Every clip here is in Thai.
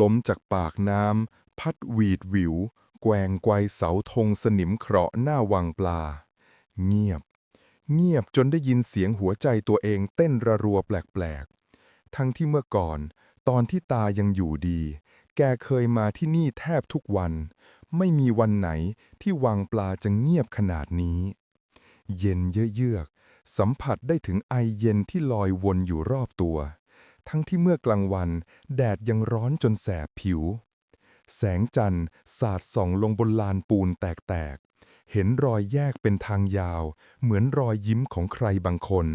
ล้มจากปากน้ำ พัดหวีดหวิว แกว่งไกวเสาธงสนิมเคราะห์หน้าวังปลา เงียบ เงียบจนได้ยินเสียงหัวใจตัวเองเต้นระรัวแปลกๆ ทั้งที่เมื่อก่อน ตอนที่ตายังอยู่ดี แกเคยมาที่นี่แทบทุกวัน ไม่มีวันไหนที่วังปลาจะเงียบขนาดนี้ เย็นเยือกสัมผัสได้ถึงไอเย็นที่ลอยวนอยู่รอบตัว ทั้งที่เมื่อกลางวัน แดดยังร้อนจนแสบผิว แสงจันทร์สาดส่องลงบนลานปูนแตกๆ เห็นรอยแยกเป็นทางยาว เหมือนรอยยิ้มของใครบางคน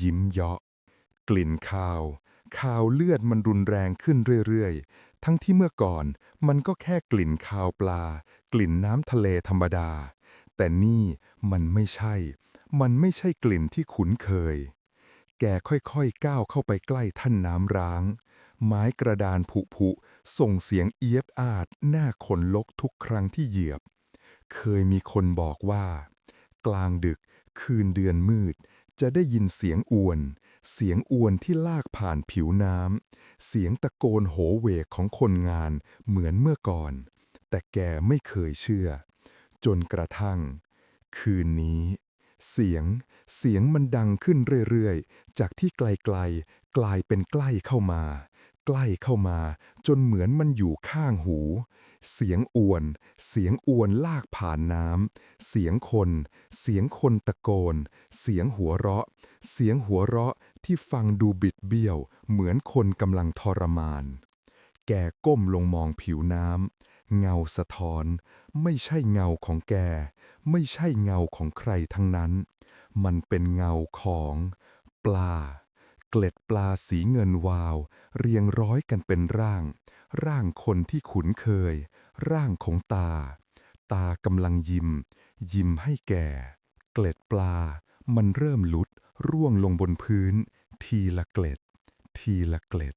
ยิ้มเยาะ กลิ่นคาว คาวเลือดมันรุนแรงขึ้นเรื่อยๆ ทั้งที่เมื่อก่อนมันก็แค่กลิ่นคาวปลา กลิ่นน้ำทะเลธรรมดา แต่นี่มันไม่ใช่ มันไม่ใช่กลิ่นที่คุ้นเคย แกค่อยๆก้าวเข้าไปใกล้ท่านน้ำร้าง ไม้กระดานผุผุๆส่งเสียงเอียบอาดหน้าขนลกทุกครั้งที่เหยียบ เคยมีคนบอกว่า กลางดึกคืนเดือนมืด จะได้ยินเสียงอวน เสียงอวนที่ลากผ่านผิวน้ำเสียงตะโกนโหเวกของคนงานเหมือนเมื่อก่อน แต่แกไม่เคยเชื่อ จนกระทั่ง คืนนี้ เสียง เสียงมันดังขึ้นเรื่อยๆ จากที่ไกลๆกลายเป็นใกล้เข้ามา ใกล้เข้ามา จนเหมือนมันอยู่ข้างหู เสียงอวน เสียงอวนลากผ่านน้ำ เสียงคน เสียงคนตะโกน เสียงหัวเราะ เสียงหัวเราะที่ฟังดูบิดเบี้ยว เหมือนคนกำลังทรมาน แกก้มลงมองผิวน้ำเงาสะท้อน ไม่ใช่เงาของแก ไม่ใช่เงาของใครทั้งนั้น มันเป็นเงาของ ปลา เกล็ดปลาสีเงินวาว เรียงร้อยกันเป็นร่าง ร่างคนที่ขุนเคย ร่างของตา ตากำลังยิ้ม ยิ้มให้แก่ เกล็ดปลา มันเริ่มหลุดร่วงลงบนพื้น ทีละเกล็ด ทีละเกล็ด